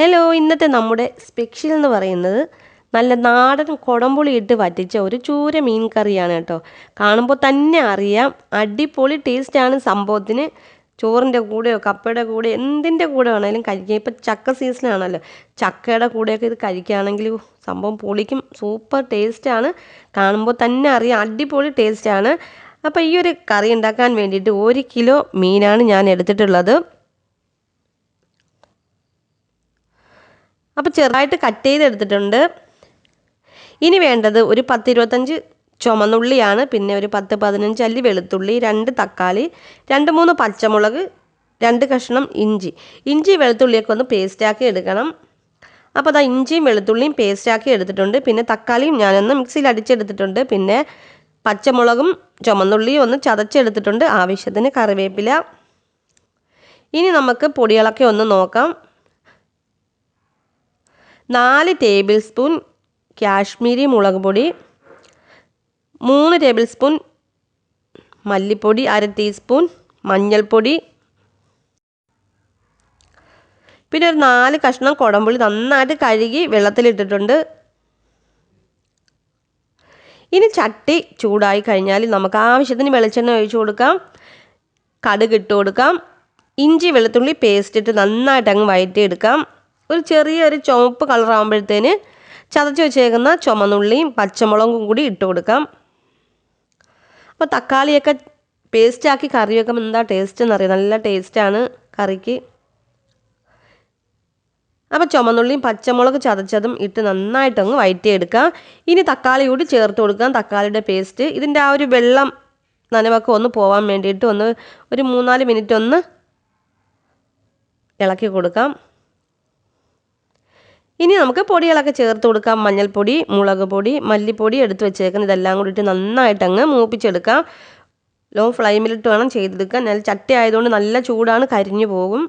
Hello ഇന്നത്തെ നമ്മുടെ special എന്ന് പറയുന്നത് നല്ല നാടൻ കുടംപുളി ഇട്ട് വറ്റിച്ച ഒരു ചൂര മീൻ കറിയാണ് കേട്ടോ. കാണുമ്പോൾ തന്നെ അറിയാം അടിപൊളി ടേസ്റ്റാണ് സംഭവത്തിന്. ചോറിന്റെ കൂടെയോ കപ്പയുടെ കൂടെ എന്തിന്റെ കൂടെ ആണെങ്കിലും കഴിക്കാം. ഇപ്പം ചക്ക സീസണാണല്ലോ ചക്കയുടെ കൂടെയൊക്കെ ഇത് കഴിക്കുകയാണെങ്കിൽ സംഭവം പൊളിക്കും സൂപ്പർ ടേസ്റ്റാണ് കാണുമ്പോൾ തന്നെ അറിയാം അടിപൊളി ടേസ്റ്റാണ് അപ്പോൾ ഈ ഒരു കറി ഉണ്ടാക്കാൻ വേണ്ടിയിട്ട് ഒരു കിലോ മീനാണ് ഞാൻ എടുത്തിട്ടുള്ളത്. അപ്പോൾ ചെറുതായിട്ട് കട്ട് ചെയ്തെടുത്തിട്ടുണ്ട്. ഇനി വേണ്ടത് ഒരു പത്തിരുപത്തഞ്ച് ചുമന്നുള്ളിയാണ്. പിന്നെ ഒരു പത്ത് പതിനഞ്ച് അല്ലി വെളുത്തുള്ളി രണ്ട് തക്കാളി രണ്ട് മൂന്ന് പച്ചമുളക് രണ്ട് കഷ്ണം ഇഞ്ചി. ഇഞ്ചി വെളുത്തുള്ളിയൊക്കെ ഒന്ന് പേസ്റ്റാക്കി എടുക്കണം. അപ്പോൾ അതാ ഇഞ്ചിയും വെളുത്തുള്ളിയും പേസ്റ്റാക്കി എടുത്തിട്ടുണ്ട്. പിന്നെ തക്കാളിയും ഞാനൊന്ന് മിക്സിയിൽ അടിച്ചെടുത്തിട്ടുണ്ട്. പിന്നെ പച്ചമുളകും ചുമന്നുള്ളിയും ഒന്ന് ചതച്ചെടുത്തിട്ടുണ്ട്. ആവശ്യത്തിന് കറിവേപ്പില. ഇനി നമുക്ക് പൊടികളൊക്കെ ഒന്ന് നോക്കാം. നാല് ടേബിൾ സ്പൂൺ കാശ്മീരി മുളക് പൊടി മൂന്ന് ടേബിൾ സ്പൂൺ മല്ലിപ്പൊടി അര ടീസ്പൂൺ മഞ്ഞൾപ്പൊടി. പിന്നെ ഒരു നാല് കഷ്ണം കുടംപുളി നന്നായിട്ട് കഴുകി വെള്ളത്തിലിട്ടിട്ടുണ്ട്. ഇനി ചട്ടി ചൂടായി കഴിഞ്ഞാൽ നമുക്ക് ആവശ്യത്തിന് വെളിച്ചെണ്ണ ഒഴിച്ചു കൊടുക്കാം. കടുക് ഇട്ട് കൊടുക്കാം. ഇഞ്ചി വെളുത്തുള്ളി പേസ്റ്റ് ഇട്ട് നന്നായിട്ട് അങ്ങ് വഴറ്റിയെടുക്കാം ഒരു ചെറിയൊരു ചുവപ്പ് കളറാകുമ്പോഴത്തേന് ചതച്ച് വെച്ചേക്കുന്ന ചുമന്നുള്ളിയും പച്ചമുളകും കൂടി ഇട്ട് കൊടുക്കാം. അപ്പോൾ തക്കാളിയൊക്കെ പേസ്റ്റാക്കി കറി വെക്കുമ്പോൾ എന്താ ടേസ്റ്റ് എന്നറിയാം നല്ല ടേസ്റ്റാണ് കറിക്ക്. അപ്പോൾ ചുമന്നുള്ളിയും പച്ചമുളക് ചതച്ചതും ഇട്ട് നന്നായിട്ടങ്ങ് എടുക്കാം ഇനി തക്കാളി കൂടി ചേർത്ത് കൊടുക്കാം. തക്കാളിയുടെ പേസ്റ്റ് ഇതിന്റെ ആ ഒരു വെള്ളം നനവൊക്കെ ഒന്ന് പോവാൻ വേണ്ടിയിട്ട് ഒന്ന് ഒരു മൂന്നാൽ മിനിറ്റ് ഒന്ന് ഇളക്കി കൊടുക്കാം. ഇനി നമുക്ക് പൊടികളൊക്കെ ചേർത്ത് കൊടുക്കാം. മഞ്ഞൾപ്പൊടി മുളക് പൊടി മല്ലിപ്പൊടി എടുത്ത് വെച്ചേക്കുന്നത് ഇതെല്ലാം കൂടിയിട്ട് നന്നായിട്ട് അങ്ങ് മൂപ്പിച്ചെടുക്കാം. ലോ ഫ്ലെയിമിലിട്ട് വേണം ചെയ്തെടുക്കാൻ. നല്ല ചട്ടി ആയതുകൊണ്ട് നല്ല ചൂടാണ് കരിഞ്ഞു പോകും.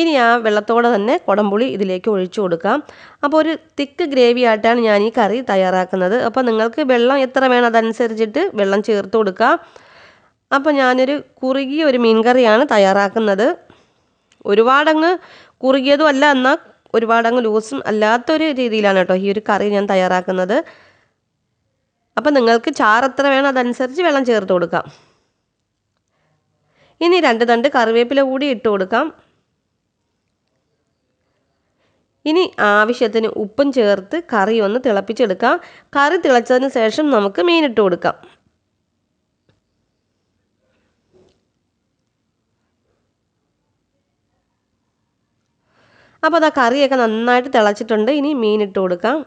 ഇനി ആ വെള്ളത്തോടെ തന്നെ കുടംപുളി ഇതിലേക്ക് ഒഴിച്ചു കൊടുക്കാം. അപ്പോൾ ഒരു തിക്ക് ഗ്രേവി ആയിട്ടാണ് ഞാൻ ഈ കറി തയ്യാറാക്കുന്നത്. അപ്പോൾ നിങ്ങൾക്ക് വെള്ളം എത്ര വേണം അതനുസരിച്ചിട്ട് വെള്ളം ചേർത്ത് കൊടുക്കാം. അപ്പോൾ ഞാനൊരു കുറുകിയ ഒരു മീൻ കറിയാണ് തയ്യാറാക്കുന്നത്. ഒരുപാടങ്ങ് കുറുകിയതും അല്ല എന്നാൽ ഒരുപാടങ്ങ് ലൂസും അല്ലാത്തൊരു രീതിയിലാണ് കേട്ടോ ഈ ഒരു കറി ഞാൻ തയ്യാറാക്കുന്നത്. അപ്പം നിങ്ങൾക്ക് ചാറ് എത്ര വേണം അതനുസരിച്ച് വെള്ളം ചേർത്ത് കൊടുക്കാം. ഇനി രണ്ട് തണ്ട് കറിവേപ്പില കൂടി ഇട്ട് കൊടുക്കാം. ഇനി ആവശ്യത്തിന് ഉപ്പും ചേർത്ത് കറി ഒന്ന് തിളപ്പിച്ചെടുക്കാം. കറി തിളച്ചതിന് ശേഷം നമുക്ക് മീൻ ഇട്ട് കൊടുക്കാം. അപ്പോൾ ആ കറിയൊക്കെ നന്നായിട്ട് തിളച്ചിട്ടുണ്ട്. ഇനി മീൻ കൊടുക്കാം.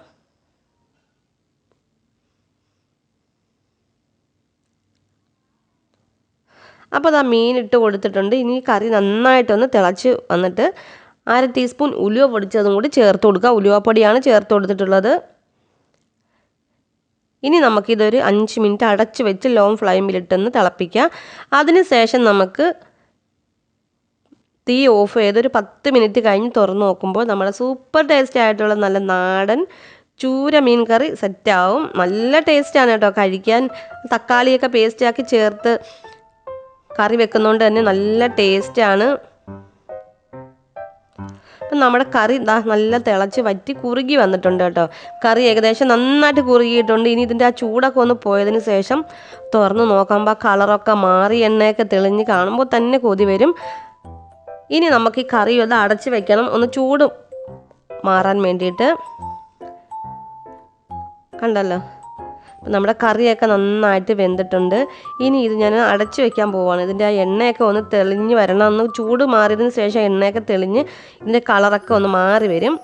അപ്പോൾ അതാ മീൻ കൊടുത്തിട്ടുണ്ട്. ഇനി കറി നന്നായിട്ടൊന്ന് തിളച്ച് വന്നിട്ട് അര ടീസ്പൂൺ ഉലുവ പൊടിച്ചതും കൂടി ചേർത്ത് കൊടുക്കുക ഉലുവപ്പൊടിയാണ് ചേർത്ത് കൊടുത്തിട്ടുള്ളത്. ഇനി നമുക്കിതൊരു അഞ്ച് മിനിറ്റ് അടച്ച് വെച്ച് ലോങ് ഫ്ലെയിമിലിട്ടൊന്ന് തിളപ്പിക്കാം. അതിന് ശേഷം നമുക്ക് തീ ഓഫ് ചെയ്ത് ഒരു പത്ത് മിനിറ്റ് കഴിഞ്ഞ് തുറന്ന് നോക്കുമ്പോൾ നമ്മുടെ സൂപ്പർ ടേസ്റ്റ് ആയിട്ടുള്ള നല്ല നാടൻ ചൂര മീൻ കറി സെറ്റാവും നല്ല ടേസ്റ്റാണ് കേട്ടോ. കഴിക്കാൻ തക്കാളിയൊക്കെ പേസ്റ്റാക്കി ചേർത്ത് കറി വെക്കുന്നതുകൊണ്ട് തന്നെ നല്ല ടേസ്റ്റാണ് അപ്പം നമ്മുടെ കറി ഇതാ നല്ല തിളച്ച് വറ്റി കുറുകി വന്നിട്ടുണ്ട് കേട്ടോ. കറി ഏകദേശം നന്നായിട്ട് കുറുകിയിട്ടുണ്ട്. ഇനി ഇതിന്റെ ആ ചൂടൊക്കെ ഒന്ന് പോയതിന് ശേഷം തുറന്ന് നോക്കുമ്പോൾ കളറൊക്കെ മാറി എണ്ണയൊക്കെ തെളിഞ്ഞ് കാണുമ്പോൾ തന്നെ കൊതി വരും. ഇനി നമുക്ക് ഈ കറി ഒന്ന് അടച്ച് വെക്കണം. ഒന്ന് ചൂട് മാറാൻ വേണ്ടിയിട്ട്. കണ്ടല്ലോ? അപ്പം നമ്മുടെ കറിയൊക്കെ നന്നായിട്ട് വെന്തിട്ടുണ്ട്. ഇനി ഇത് ഞാൻ അടച്ചു വെക്കാൻ പോവാണ്. ഇതിന്റെ ആ എണ്ണയൊക്കെ ഒന്ന് തെളിഞ്ഞ് വരണം. ഒന്ന് ചൂട് മാറിയതിന് ശേഷം എണ്ണയൊക്കെ തെളിഞ്ഞ് ഇതിന്റെ കളറൊക്കെ ഒന്ന് മാറി വരും.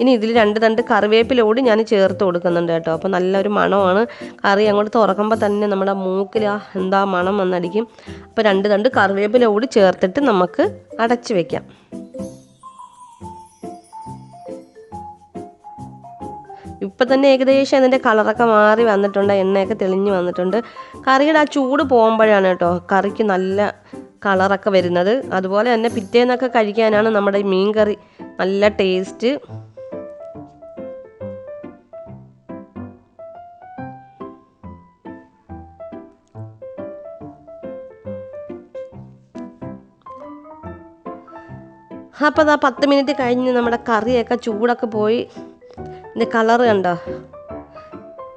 ഇനി ഇതിൽ രണ്ട് തണ്ട് കറിവേപ്പില കൂടി ഞാൻ ചേർത്ത് കൊടുക്കുന്നുണ്ട് കേട്ടോ. അപ്പോൾ നല്ലൊരു മണമാണ്. കറി അങ്ങോട്ട് തുറക്കുമ്പോൾ തന്നെ നമ്മുടെ മൂക്കിൽ എന്താ മണം വന്നടിക്കും. അപ്പോൾ രണ്ട് തണ്ട് കറിവേപ്പില കൂടി ചേർത്തിട്ട് നമുക്ക് അടച്ചു വെക്കാം. ഇപ്പൊ തന്നെ ഏകദേശം അതിന്റെ കളറൊക്കെ മാറി വന്നിട്ടുണ്ട് എണ്ണയൊക്കെ തെളിഞ്ഞു വന്നിട്ടുണ്ട്. കറിയുടെ ആ ചൂട് പോകുമ്പോഴാണ് കേട്ടോ കറിക്ക് നല്ല കളറൊക്കെ വരുന്നത്. അതുപോലെ തന്നെ പിറ്റേന്നൊക്കെ കഴിക്കാനാണ് നമ്മുടെ മീൻ കറി നല്ല ടേസ്റ്റ്. അപ്പോൾ അതാ പത്ത് മിനിറ്റ് കഴിഞ്ഞ് നമ്മുടെ കറിയൊക്കെ ചൂടൊക്കെ പോയി. ഇതിന്റെ കളറ് കണ്ടോ?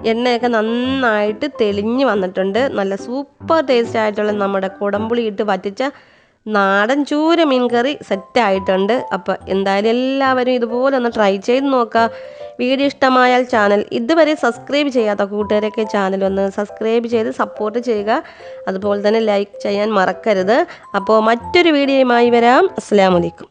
എണ്ണയൊക്കെ നന്നായിട്ട് തെളിഞ്ഞ് വന്നിട്ടുണ്ട്. നല്ല സൂപ്പർ ടേസ്റ്റ് ആയിട്ടുള്ള നമ്മുടെ കുടംപുളി ഇട്ട് വറ്റിച്ച നാടൻ ചൂര മീൻ കറി സെറ്റായിട്ടുണ്ട്. അപ്പോൾ എന്തായാലും എല്ലാവരും ഇതുപോലെ ഒന്ന് ട്രൈ ചെയ്ത് നോക്കുക. വീഡിയോ ഇഷ്ടമായാൽ ചാനൽ ഇതുവരെ സബ്സ്ക്രൈബ് ചെയ്യാത്ത കൂട്ടുകാരൊക്കെ ചാനൽ ഒന്ന് സബ്സ്ക്രൈബ് ചെയ്ത് സപ്പോർട്ട് ചെയ്യുക. അതുപോലെ തന്നെ ലൈക്ക് ചെയ്യാൻ മറക്കരുത്. അപ്പോൾ മറ്റൊരു വീഡിയോയുമായി വരാം. അസ്സാം വലൈക്കും